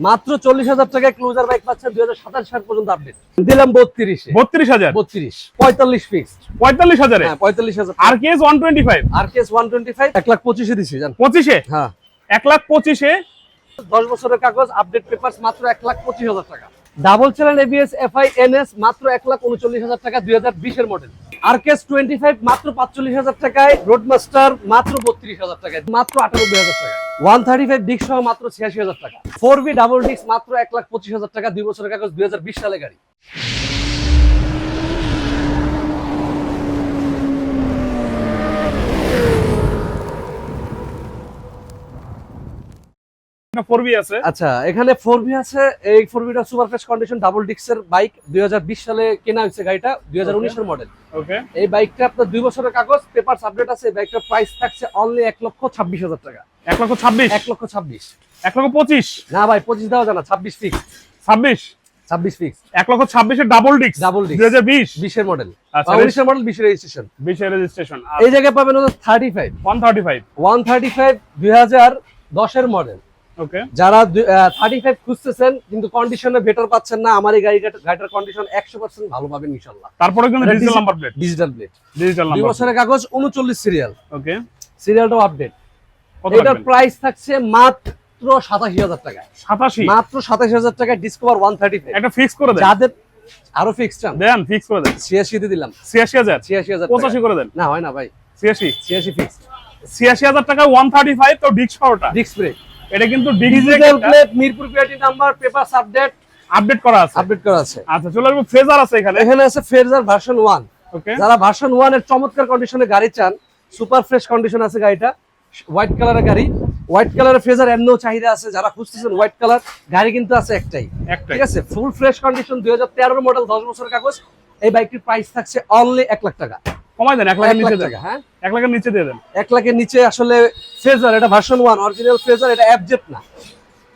মাত্র চল্লিশ হাজার টাকায় ক্লোজার বাইক পাচ্ছেন দুই হাজার সাতাশ সাল পর্যন্ত আপডেট দিলাম বত্রিশ। বত্রিশ হাজার? বত্রিশ। পঁয়তাল্লিশ ফিক্সড পঁয়তাল্লিশ হাজার? হ্যাঁ পঁয়তাল্লিশ হাজার। R K S one twenty five R K S one twenty five এক লাখ পঁচিশে দিছি জান পঁচিশে? হ্যাঁ। এক লাখ পঁচিশে? দশ বছরের কাগজ আপডেট পেপার মাত্র এক লাখ পঁচিশ হাজার টাকা। Double channel ABS FI NS মাত্র এক লাখ উনচল্লিশ হাজার টাকা দুই হাজার বিশের model R K S twenty five মাত্র পাঁচচল্লিশ হাজার টাকায় রোড মাস্টার মাত্র বত্রিশ হাজার টাকায় মাত্র আটানব্বই হাজার টাকা ওয়ান থার্টি ফাইভ ডিক্স সহ মাত্র ছিয়াশি হাজার টাকা। ফোর বি ডাবল ডিক্স মাত্র এক লাখ পঁচিশ হাজার টাকা, দুই বছরের কাগজ দুই হাজার বিশ সালে গাড়ি। ফোর বি আছে। আচ্ছা এখানে ফোর বি আছে এই ফোর বিটা সুপার ফ্রেশ কন্ডিশন ডাবল ডিস্কের বাইক দুই সালে কেনা হয়েছে গাড়িটা দুই হাজার উনিশের মডেল ওকে এই বাইকটা আপনার দুই বছরের কাগজ পেপার আপডেট আছে এই বাইকটার প্রাইস থাকছে অনলি এক লক্ষ ছাব্বিশ হাজার টাকা। এক লক্ষ ছাব্বিশ? এক লক্ষ ছাব্বিশ। এক লক্ষ পঁচিশ? না ভাই পঁচিশ দেওয়া জানা ছাব্বিশ ফিক্স ছাব্বিশ? ছাব্বিশ ফিক্স এক লক্ষ ছাব্বিশের ডাবল ডিস্ক Double disc। দুই হাজার বিশ? বিশের মডেল আচ্ছা, উনিশের মডেল বিশের রেজিস্ট্রেশন বিশের রেজিস্ট্রেশন এই জায়গায় পাবেন thirty five one thirty five one thirty five দুই হাজার দশের মডেল যারা থার্টি ফাইভ খুঁজতেছেন কিন্তু কন্ডিশনে বেটার পাচ্ছেন না আমার এই গাড়িটা গাড়িটার কন্ডিশন একশো পার্সেন্ট ভালো পাবেন ইনশাল্লাহ তারপরে কিন্তু digital number plate digital plate digital দুই বছরের কাগজ উনচল্লিশ সিরিয়াল ওকে সিরিয়ালটাও আপডেট এটার প্রাইস থাকছে মাত্র সাতাশি হাজার টাকা সাতাশি? মাত্র সাতাশি হাজার টাকা ডিসকভার ওয়ান থার্টি একটা ফিক্স করে দেন। যাদের আরও ফিক্স চান। দেন ফিক্স করে দেন। ছিয়াশিতে দিলাম। ছিয়াশি হাজার? ছিয়াশি হাজার পঁচাশি করে দেন। না হয় না ভাই। ছিয়াশি? ছিয়াশি ফিক্স ছিয়াশি হাজার টাকা ওয়ান থার্টি ফাইভ তো ডিস্ক ডিস্ক ব্রেক এটা কিন্তু digital plate Mirpur PRT number paper update update করা আছে। আপডেট করা আছে। আচ্ছা চলে আসব ফ্রেজার আছে এখানে। এখানে আছে ফেরজার ভার্সন ওয়ান ওকে যারা ভার্সন ওয়ানের চমৎকার কন্ডিশনে গাড়ি চান সুপার ফ্রেশ কন্ডিশন আছে গাড়িটা হোয়াইট কালারের গাড়ি। হোয়াইট কালারের ফ্রেজার এমনিও চাহিদা আছে যারা খুঁজতেছেন হোয়াইট কালার গাড়ি কিন্তু আছে একটাই। একটাই। ঠিক আছে? ফুল ফ্রেশ কন্ডিশন দুই হাজার তেরোর মডেল দশ বছরের কাগজ। এই বাইকটির প্রাইস থাকছে অনলি এক লাখ টাকা। কমাই দেন এক এক লাখের নিচে দেন। হ্যাঁ? এক লাখের নিচে দিয়ে দেন। এক লাখের নিচে আসলে ফ্রেজার এটা ভার্সন ওয়ান অরিজিনাল ফ্রেজার এটা অ্যাবজেট না।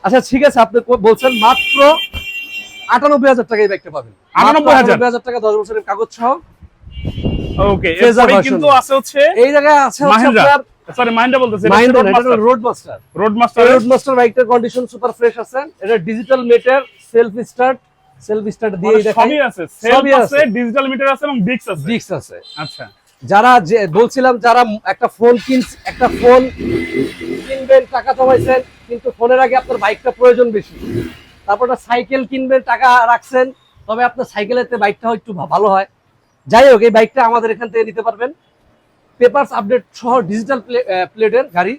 আচ্ছা ঠিক আছে আপনি বলছেন মাত্র আটানব্বই হাজার টাকা এই ব্যাগটা পাবেন। আটানব্বই হাজার? টাকা দশ বছরের কাগজ সহ। ওকে এরপরে কিন্তু আছে হচ্ছে এই জায়গায় আছে আপনার সরি মাইন্ডা বলতেছে মাইন্ডা road master road master road master বাইকটার কন্ডিশন সুপার ফ্রেশ আছে। এটা digital meter self start self start দিয়ে দেখাই। সবই আছে সেলফ আছে আছে। ডিজিটাল মিটার আছে এবং ডিক্স আছে। ডিস্ক আছে। আচ্ছা। যারা যে বলছিলাম যারা একটা ফোন কিন একটা ফোন কিনবেন টাকা জমাইছেন কিন্তু ফোনের আগে আপনার বাইকটা প্রয়োজন বেশি। তারপর একটা সাইকেল কিনবেন টাকা রাখছেন তবে আপনার সাইকেলেতে বাইকটা একটু ভালো হয়। যাই হোক এই বাইকটা আমাদের এখান থেকে নিতে পারবেন। পেপারস আপডেট সহ ডিজিটাল প্লেটের গাড়ি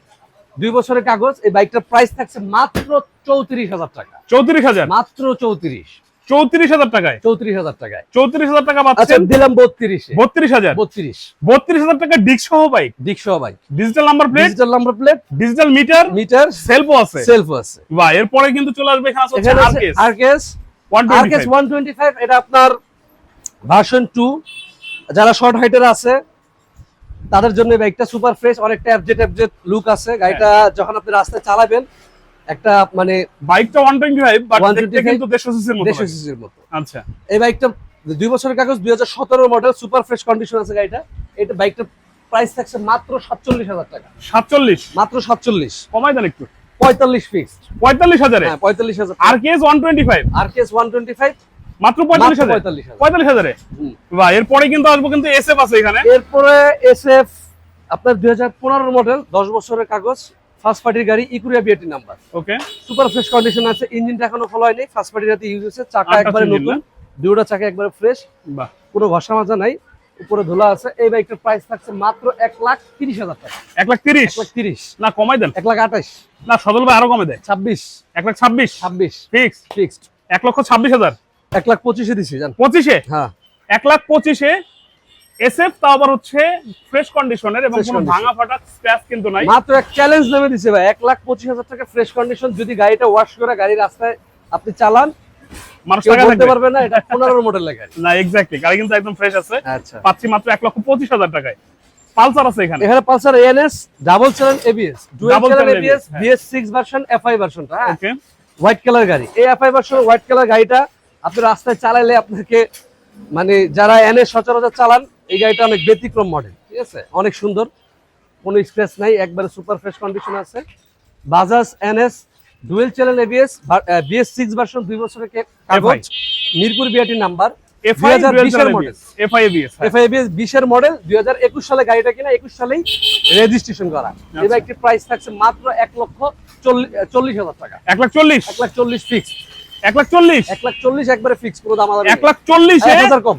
দুই বছরের কাগজ এই বাইকটার প্রাইস থাকছে মাত্র চৌত্রিশ হাজার টাকা। চৌত্রিশ হাজার? মাত্র চৌত্রিশ। চৌত্রিশ হাজার টাকায়। চৌত্রিশ হাজার টাকায়। চৌত্রিশ হাজার টাকা আচ্ছা পাচ্ছেন দিলাম বত্রিশে। বত্রিশ হাজার? বত্রিশ। বত্রিশ হাজার টাকা ডিক্স সহ বাইক? দিক সহ bike. Digital number plate? Digital number plate. Digital meter? Meter. সেলফও আছে। সেলফ আছে। বাহ এরপরে কিন্তু চলে আসবে এখানে আছে RKS RKS one twenty five এটা আপনার ভার্সন টু যারা শর্ট হাইটের আছে তাদের জন্য এই বাইকটা সুপার ফ্রেশ অনেকটা অ্যাবজেট অ্যাবজেট লুক আছে। গাড়িটা হ্যাঁ। যখন আপনি রাস্তায় চালাবেন একটা মানে বাইকটা ওয়ান টোয়েন্টি ফাইভ বাট 125 দেখতে কিন্তু সিসির মতো। সিসির মতো। আচ্ছা। এই বাইকটা দুই বছরের কাগজ দুই হাজার সতেরো মডেল সুপার ফ্রেশ কন্ডিশন আছে গাড়িটা। এটা বাইকটার প্রাইস থাকছে মাত্র সাতচল্লিশ হাজার টাকা। সাতচল্লিশ? মাত্র সাতচল্লিশ। কমাই দেন একটু। পঁয়তাল্লিশ ফিক্সড পঁয়তাল্লিশ হাজারে? হ্যাঁ পঁয়তাল্লিশ হাজার R K S one twenty five RKS one twenty five মাত্র পঁয়তাল্লিশ হাজার? পঁয়তাল্লিশ হাজার। বাহ এরপরে কিন্তু আসব কিন্তু এস এফ আছে এখানে। এরপরে এসএফ আপনার দুই হাজার পনেরো মডেল দশ বছরের কাগজ ফার্স্ট পার্টির গাড়ি ইকুরিয়া BAT number okay super fresh condition আছে ইঞ্জিনটা এখনও ফলো হয়নি। ফার্স্ট পার্টির হাতে ইউজ হচ্ছে চাকা একবারে নতুন দুটো চাকা একবারে ফ্রেশ বাহ। কোনো ঘষা মাজা নাই উপরে ধুলা আছে। এই বাইকটার প্রাইস থাকছে মাত্র এক লাখ তিরিশ হাজার টাকা। এক লাখ তিরিশ? এক লাখ তিরিশ। না কমাই দেন। এক লাখ আঠাশ। না সদল ভাই আরও কমে দেয়। ছাব্বিশ। এক লাখ ছাব্বিশ? ছাব্বিশ। ফিক্স ফিক্সড এক লক্ষ ছাব্বিশ হাজার? এক লাখ পঁচিশে দিছি জান। পঁচিশে? হ্যাঁ। এক লাখ পঁচিশে এসএফ তাও আবার হচ্ছে ফ্রেশ কন্ডিশনের এবং কোনো ভাঙা ফাটা স্ক্র্যাচ কিন্তু নাই। মাত্র এক চ্যালেঞ্জ নামে দিছে ভাই এক লাখ পঁচিশ হাজার টাকা ফ্রেশ কন্ডিশন যদি গাড়িটা ওয়াশ করে গাড়ি রাস্তায় আপনি চালান মানুষ কেউ টাকা বলতে থাকবে পারবে না এটা মডেলের গাড়ি। না এক্স্যাক্টলি গাড়ি কিন্তু একদম ফ্রেশ আছে। আচ্ছা। পাচ্ছি মাত্র এক লক্ষ পঁচিশ হাজার টাকায়। পালসার আছে এখানে। এখানে Pulsar double channel ABS dual Double channel channel ABS ABS। BS six version FI ভার্সনটা হ্যাঁ? ওকে হোয়াইট কালার গাড়ি। এই এফআই ভার্সন হোয়াইট কালার গাড়িটা আপনি রাস্তায় চালাইলে আপনাকে মানে যারা এনএস সচরাচর চালান এই গাড়িটা অনেক ব্যতিক্রম মডেল ঠিক আছে? অনেক সুন্দর কোনো স্ক্র্যাচ নাই একবারে সুপার ফ্রেশ কন্ডিশন আছে। Bajaj NS dual channel ABS BS six version দুই বছরের কাগজ মিরপুর বিআরটি নাম্বার এফআই 2020 এর model। এফআই এবিএস এফআইবিএস বিশের মডেল দুই হাজার একুশ সালে গাড়িটা কিনা একুশ সালেই রেজিস্ট্রেশন করা। আচ্ছা। এই বাইকটির প্রাইস থাকছে মাত্র এক লক্ষ চল্লিশ চল্লিশ হাজার টাকা। এক লাখ চল্লিশ। এক লাখ চল্লিশ ফিক্স এক লাখ চল্লিশ। এক লাখ চল্লিশ একবারে ফিক্স পুরো দাম এক লাখ চল্লিশে এক হাজার কম।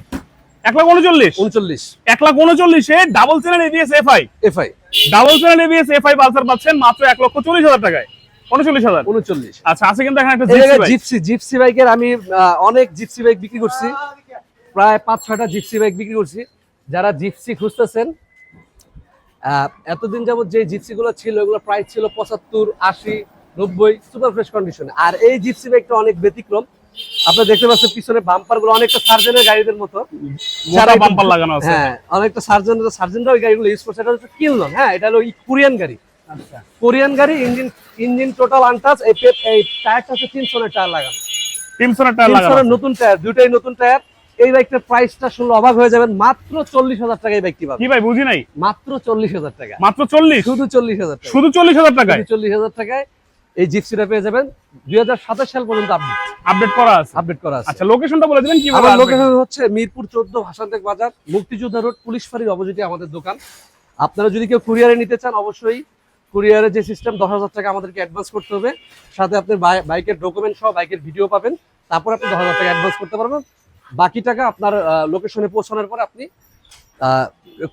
এক লাখ উনচল্লিশ। উনচল্লিশ। এক lakh উনচল্লিশে double channel ABS FI FI double channel ABS FI Pulsar পাচ্ছেন মাত্র এক লক্ষ চল্লিশ হাজার টাকায়। উনচল্লিশ হাজার। উনচল্লিশ। আচ্ছা আছে কিন্তু এখানে একটা জিপসি জিপসি বাইকের আমি অনেক জিপসি বাইক বিক্রি করছি। প্রায় পাঁচ ছয়টা জিপসি বাইক বিক্রি করছি। যারা জিপসি খুঁজতেছেন এতদিন যাবত যে জিপসি গুলো ছিল এগুলো প্রাইস ছিল পঁচাত্তর আশি নব্বই সুপার ফ্রেশ কন্ডিশনে আর এই জিপসি বাইকটা অনেক ব্যতিক্রম। আপনারা দেখতে পাচ্ছেন পিছনে বাম্পারগুলো অনেকটা সার্জেনের গাড়িদের মতো। মোটা বাম্পার লাগানো আছে। হ্যাঁ অনেকটা সার্জন সার্জেনরা ওই গাড়িগুলো ইউজ করছে। এটা হচ্ছে হ্যাঁ এটা হলো কোরিয়ান গাড়ি। আচ্ছা। কোরিয়ান গাড়ি ইঞ্জিন ইঞ্জিন টোটাল আনটাচ এই এই টায়ারটা হচ্ছে তিনশোনের টায়ার লাগানো। টিমসনের টায়ার লাগানো নতুন টায়ার দুইটাই নতুন টায়ার এই বাইকটার প্রাইসটা শুনলে অবাক হয়ে যাবেন মাত্র চল্লিশ হাজার টাকা এই বাইকটি পাবেন। কি ভাই বুঝি নাই? মাত্র চল্লিশ হাজার টাকা মাত্র চল্লিশ? শুধু চল্লিশ হাজার শুধু চল্লিশ হাজার টাকায়? শুধু চল্লিশ হাজার টাকায়। এই জিপসিটা পেয়ে যাবেন দুই হাজার সাতাশ সাল পর্যন্ত আপডেট আপডেট করা আছে। আপডেট করা আছে। আচ্ছা লোকেশনটা বলে দিবেন কীভাবে আমার লোকেশন হচ্ছে মিরপুর চোদ্দ ভাষান্তেক বাজার মুক্তিযোদ্ধা রোড পুলিশ ফাঁড়ির অপোজিটে আমাদের দোকান। আপনারা যদি কেউ কুরিয়ারে নিতে চান অবশ্যই কুরিয়ারের যে সিস্টেম দশ হাজার টাকা আমাদেরকে অ্যাডভান্স করতে হবে। সাথে আপনার বাই- বাইকের ডকুমেন্ট সহ বাইকের ভিডিও পাবেন। তারপর আপনি দশ হাজার টাকা অ্যাডভান্স করতে পারবেন। বাকি টাকা আপনার লোকেশনে পৌঁছানোর পরে আপনি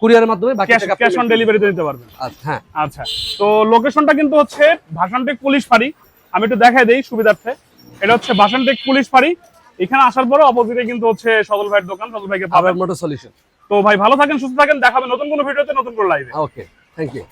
কুরিয়ারের মাধ্যমে বাকি টাকা ক্যাশ অন ডেলিভারিতে দিতে পারবেন। আচ্ছা, হ্যাঁ। আচ্ছা। তো লোকেশনটা কিন্তু হচ্ছে ভাসানটেক পুলিশ ফাঁড়ি। আমি একটু দেখাই দেই সুবিধার্থে। এটা হচ্ছে ভাসানটেক পুলিশ ফাঁড়ি। এখানে আসার পরে অপোজিটে কিন্তু হচ্ছে সদল ভাইয়ের দোকান সদল ভাইকে পাবেন। Motor solution. তো ভাই ভালো থাকেন সুস্থ থাকেন। দেখাবেন নতুন কোনো ভিডিওতে নতুন কোনো লাইভে ওকে থ্যাংক ইউ